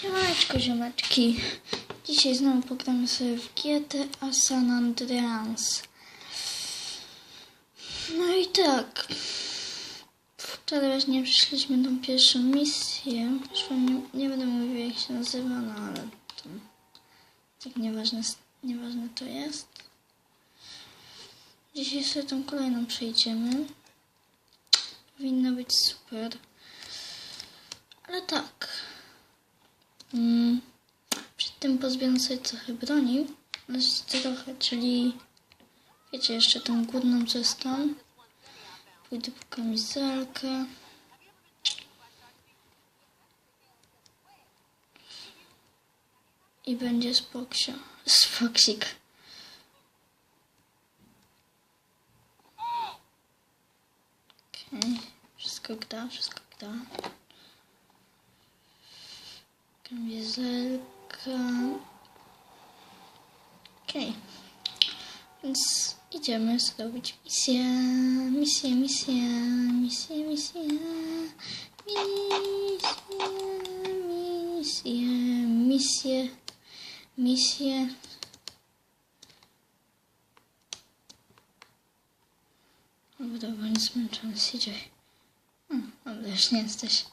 Siemaneczko, ziomeczki. Dzisiaj znowu pogramy sobie w GTA San Andreas. No i tak. Wczoraj właśnie przeszliśmy tą pierwszą misję. Już nie, nie będę mówił jak się nazywa, no ale to tak nieważne, nieważne to jest. Dzisiaj sobie tą kolejną przejdziemy. Powinno być super. Ale tak. Mm, przed tym pozbieram sobie trochę broni. Znaczy trochę, czyli wiecie, jeszcze tą górną co. Pójdę po kamizelkę. I będzie spoksio. Spoksik. Okej, wszystko gra, wszystko gra. Kamizelka. Okej. Więc idziemy zrobić misję. Misję, misję, misję, misję. Misję, misję, misję, misję. Dobra, bądź zmęczony, siedziaj. Hmm, dobra, już nie jesteś.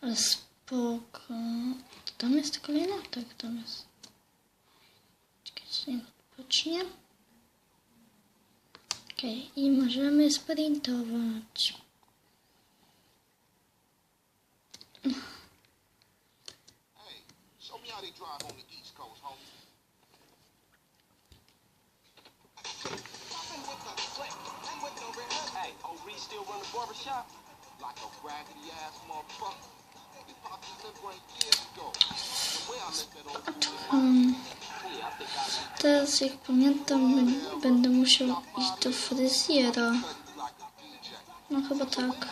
Ale spoko. Tam jest kolejna? Tak, tam jest. Czekajcie, niech odpocznie. Okej, i możemy sprintować. Hey, Reed still run the barbershop? Like a raggedy ass motherfucker. Um, teraz, jak pamiętam, będę musiał iść do fryzjera. No chyba tak.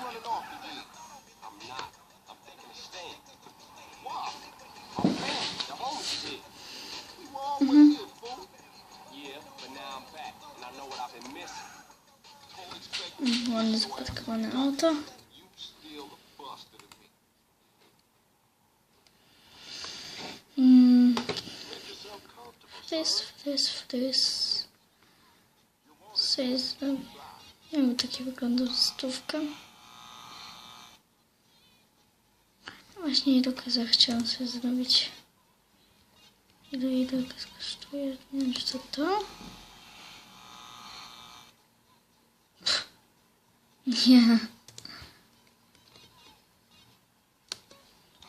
Running off the year. Mm, fryz, fryz, fryz. Co jest zrobię? Jakby taki wyglądał stówka. Właśnie ilokę zachciałam sobie zrobić. Ile ilokę kosztuje? Nie wiem, to to? Pff. Nie.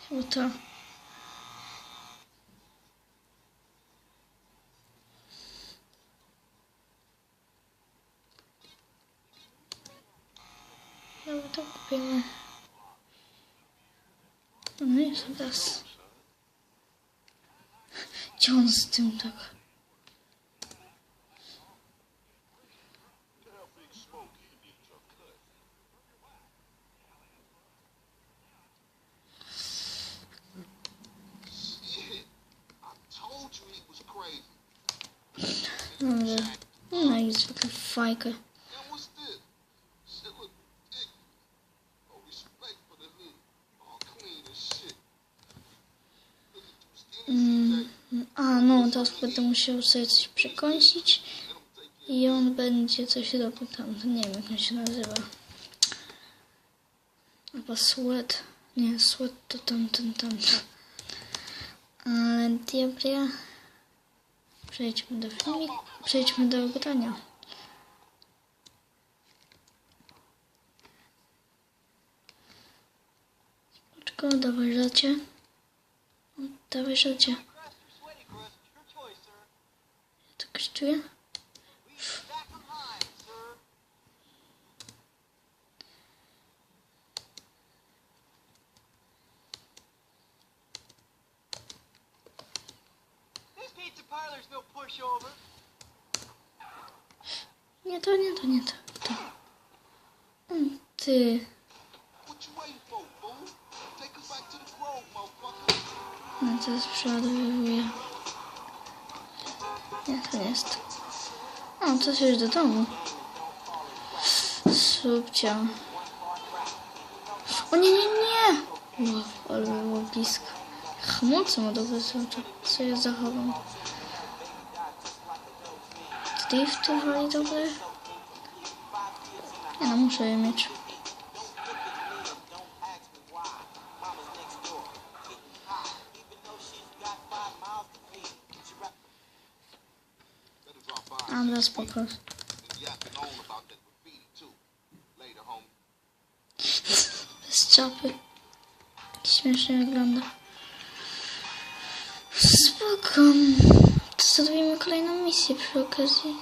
Chyba to. Dobra, to kupimy. No i teraz. Gdzie on z tym tak? Shit. I told you he was crazy. Dobra. No i zwykle fajkę. Teraz będę musiał sobie coś przekąsić. I on będzie coś robił tam. Nie wiem jak on się nazywa. Chyba sweat. Nie, sweat to tamten, tamten. Ale diablia. Przejdźmy do filmiku. Przejdźmy do grania. Tylko dawaj życie. Dawaj życie. Parlor's no. Nie to, nie to, nie to. to. Mm, Ty. Back to. No teraz przeładowuję. Nie, to jest. O, to już do domu. Subcio. O nie, nie, nie! Ło, ale było blisko. Hamulce modowe są to, co je zachowam. Drifty wali dobre? Nie no, muszę je mieć. Later, homie. Bez czapy. Śmiesznie wygląda. Spoko. To zrobimy kolejną misję przy okazji.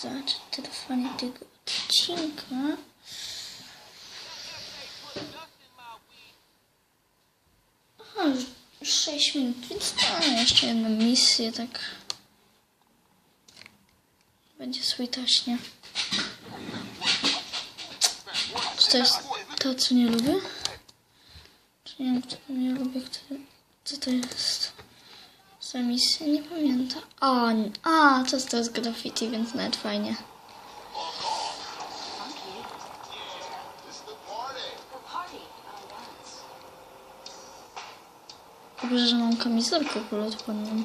Zobaczę trwanie tego odcinka. Aha, już 6 minut, więc to jeszcze jedną misję, tak. Będzie sweetaśnie. Czy to jest to, co nie lubię? Czy nie wiem, kto nie lubię, kto, co to jest? Za misja? Nie pamiętam. Nie- a, to, to jest graffiti, więc nawet fajnie. Dobrze, że mam kamizelkę kulotworną.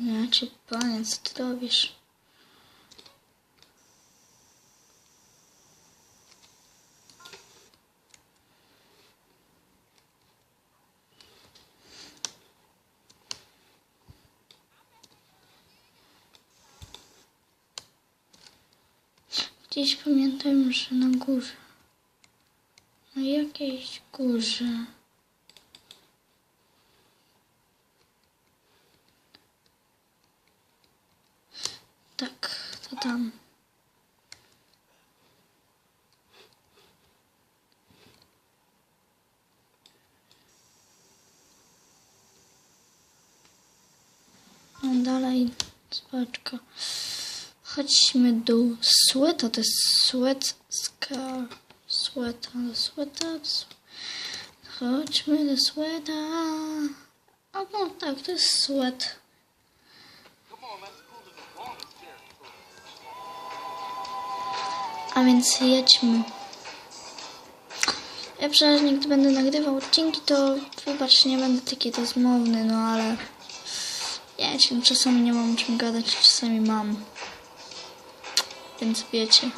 Znaczy, panie, co ty robisz? Gdzieś pamiętam, że na górze. Na jakiejś górze. Tak, to tam. No dalej, zobaczka. Chodźmy do Sweata, to jest Scar. Sweata, do Swe- Chodźmy do Sweata. A no tak, to jest territory. A więc jedźmy. Ja przecież gdy będę nagrywał odcinki, to wybacz, nie będę taki rozmowny, no ale no czasami nie mam o czym gadać, czasami mam więc wiecie.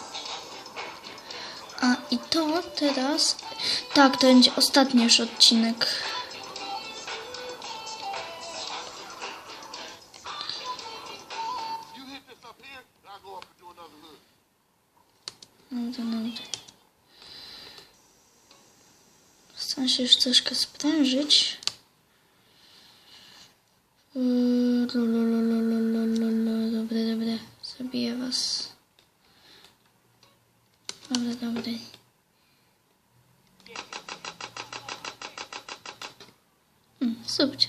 A i to teraz... Tak, to będzie ostatni już odcinek. No Nudy. Chcę się już troszkę sprężyć. Yy, dobre, dobre. Zabiję was. Dobre, dobre. Mm, Subcie.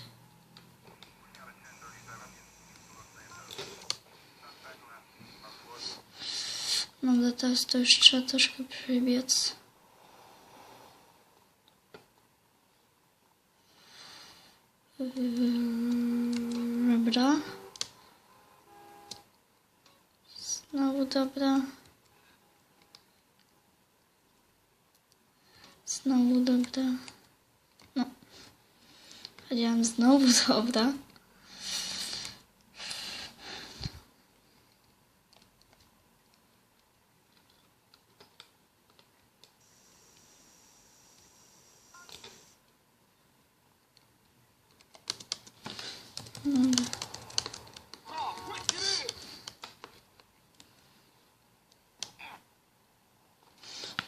Dobra, teraz to już trzeba troszkę przebiec. Dobra. Znowu dobra. Знову добре. Ну, Ходям знову добре. Mm-hmm.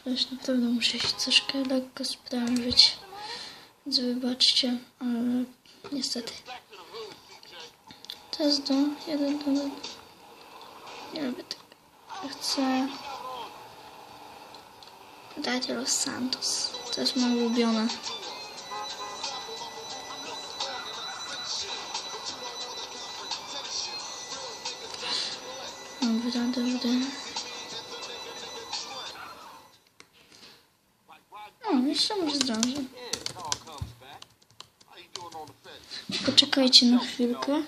Też na pewno muszę się troszkę lekko sprężyć. Więc wybaczcie, ale niestety. To jest dom, jeden dom. Nie lubię tego. Chcę... Dajcie Los Santos. To jest moje ulubione. Dobra, dobra. Jeszcze może zdążę. Poczekajcie na chwilkę.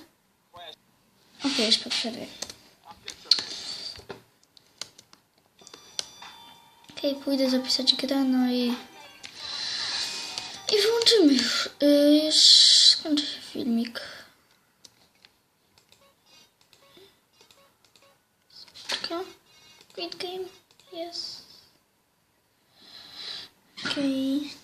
Okej, już po przerwie. Pójdę zapisać grę, no i... I wyłączymy już. Yy, już skończy się filmik. Quit game. Yes. Okay.